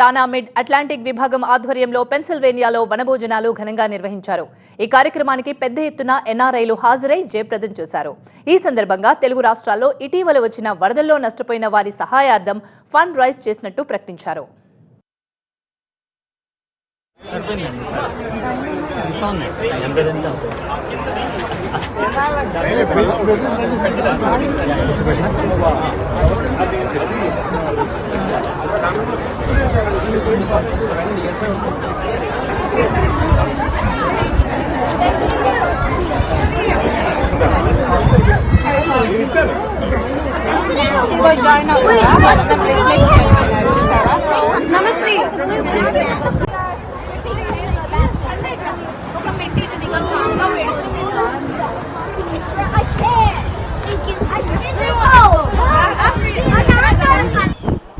తానా mid Atlantic విభాగం ఆధ్వర్యంలో పెన్సిల్వేనియాలో వనభోజనాలు ఘనంగా నిర్వహించారు. ఈ కార్యక్రమానికి పెద్ద ఎత్తున ఎన్ఆర్ఐలు హాజరై జయప్రదం చేశారు. ఈ సందర్భంగా తెలుగు రాష్ట్రాల్లో ఇటీవల వచ్చిన వరదల్లో నష్టపోయిన వారి సహాయార్థం ఫండ్ రైజ్ చేసినట్టు ప్రకటించారు. జాయిన్ నమస్తే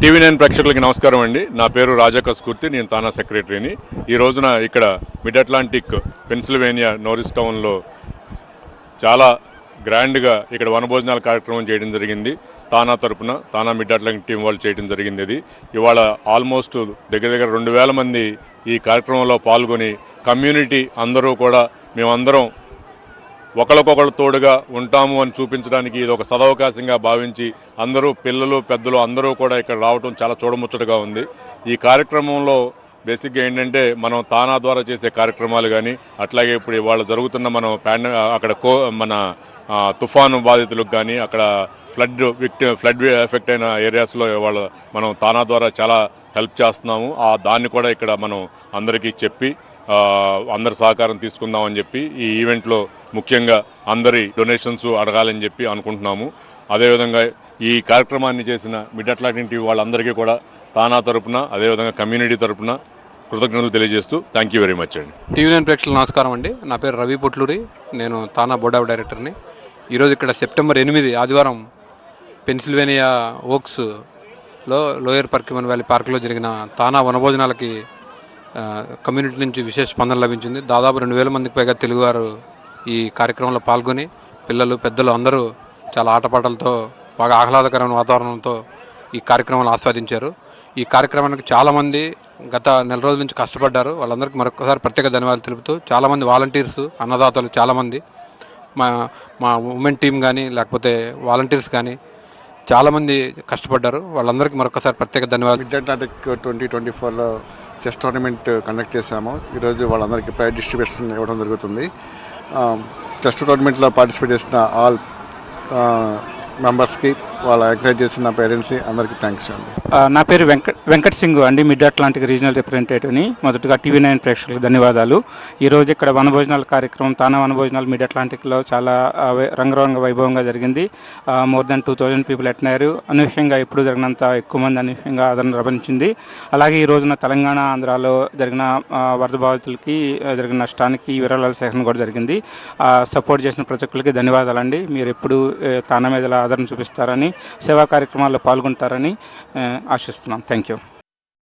టీవీ నైన్ ప్రేక్షకులకి నమస్కారం అండి. నా పేరు రాజా కస్కూర్తి నేను తానా సెక్రటరీని. ఈ రోజున ఇక్కడ మిడ్ అట్లాంటిక్ పెన్సిల్వేనియా నోరిస్ టౌన్లో చాలా గ్రాండ్గా ఇక్కడ వనభోజనాల కార్యక్రమం చేయడం జరిగింది. తానా తరపున తానా మిడ్ అట్లాంటిక్ టీం వాళ్ళు చేయడం జరిగింది ఇది. ఇవాళ ఆల్మోస్ట్ దగ్గర దగ్గర రెండు వేల మంది ఈ కార్యక్రమంలో పాల్గొని కమ్యూనిటీ అందరూ కూడా మేమందరం ఒకరికొకరు తోడుగా ఉంటాము అని చూపించడానికి ఇది ఒక సదవకాశంగా భావించి అందరూ పిల్లలు పెద్దలు అందరూ కూడా ఇక్కడ రావడం చాలా చూడముచ్చటగా ఉంది. ఈ కార్యక్రమంలో బేసిక్గా ఏంటంటే మనం తానా ద్వారా చేసే కార్యక్రమాలు కానీ అట్లాగే ఇప్పుడు ఇవాళ జరుగుతున్న మనం ప్యాండ అక్కడ కో మన తుఫాను బాధితులకు కానీ అక్కడ ఫ్లడ్ విక్టి ఫ్లడ్ ఎఫెక్ట్ అయిన ఏరియాస్లో ఇవాళ మనం తానా ద్వారా చాలా హెల్ప్ చేస్తున్నాము. ఆ దాన్ని కూడా ఇక్కడ మనం అందరికీ చెప్పి అందరి సహకారం తీసుకుందామని చెప్పి ఈ ఈవెంట్లో ముఖ్యంగా అందరి డొనేషన్స్ అడగాలని చెప్పి అనుకుంటున్నాము. అదేవిధంగా ఈ కార్యక్రమాన్ని చేసిన మిడ్ అట్లాంటి వాళ్ళందరికీ కూడా తానా తరపున అదేవిధంగా కమ్యూనిటీ తరపున కృతజ్ఞతలు తెలియజేస్తూ థ్యాంక్ యూ వెరీ మచ్ అండి. టీవీ నైన్ ప్రేక్షకులు నమస్కారం అండి. నా పేరు రవి పొట్లూరి. నేను తానా బోర్డ్ ఆఫ్ డైరెక్టర్ని. ఈరోజు ఇక్కడ సెప్టెంబర్ ఎనిమిది ఆదివారం పెన్సిల్వేనియా ఓక్స్లో లోయర్ పర్కిమన్ వ్యాలీ పార్క్లో జరిగిన తానా వనభోజనాలకి కమ్యూనిటీ నుంచి విశేష స్పందన లభించింది. దాదాపు రెండు వేల మందికి పైగా తెలుగువారు ఈ కార్యక్రమంలో పాల్గొని పిల్లలు పెద్దలు అందరూ చాలా ఆటపాటలతో బాగా ఆహ్లాదకరమైన వాతావరణంతో ఈ కార్యక్రమాలు ఆస్వాదించారు. ఈ కార్యక్రమానికి చాలామంది గత నెల రోజుల నుంచి కష్టపడ్డారు. వాళ్ళందరికీ మరొకసారి ప్రత్యేక ధన్యవాదాలు తెలుపుతూ చాలామంది వాలంటీర్స్ అన్నదాతలు చాలామంది మా మా ఉమెన్ టీం కానీ లేకపోతే వాలంటీర్స్ కానీ చాలామంది కష్టపడ్డారు. వాళ్ళందరికీ మరొకసారి ప్రత్యేక ధన్యవాదాలు. మిడ్ అట్లాంటిక్ ట్వంటీ ట్వంటీ ఫోర్లో చెస్ టోర్నమెంట్ కండక్ట్ చేశాము. ఈరోజు వాళ్ళందరికీ ప్రైజ్ డిస్ట్రిబ్యూషన్ ఇవ్వడం జరుగుతుంది. చెస్ టోర్నమెంట్లో పార్టిసిపేట్ చేసిన ఆల్ మెంబర్స్కి వాళ్ళ ఎంకరేజ్ చేసిన పేరెంట్స్కి అందరికీ థ్యాంక్స్ అండి. నా పేరు వెంకట్ వెంకట్ సింగ్ అండి. మిడ్ అట్లాంటిక్ రీజనల్ రిప్రజెంటేటివ్ని మొదటగా టీవీ నైన్ ప్రేక్షకులకు ధన్యవాదాలు. ఈరోజు ఇక్కడ వనభోజనాల కార్యక్రమం తానా వనభోజనాలు మిడ్ అట్లాంటిక్లో చాలా ఆ, రంగరంగ వైభవంగా జరిగింది. More than two thousand people అట్టినారు అనూహ్యంగా ఎప్పుడు జరిగినంత ఎక్కువ మంది అనూహ్యంగా ఆదరణ లభించింది. అలాగే ఈ రోజున తెలంగాణ ఆంధ్రాలో జరిగిన వరద బాధితులకి జరిగిన నష్టానికి విరాళాల సేకరణ కూడా జరిగింది. సపోర్ట్ చేసిన ప్రతి ఒక్కరికి ధన్యవాదాలండి. మీరు ఎప్పుడు తానా మీద ఆదరణ చూపిస్తారని సేవా కార్యక్రమాల్లో పాల్గొంటారని ఆశిస్తున్నాం. Thank you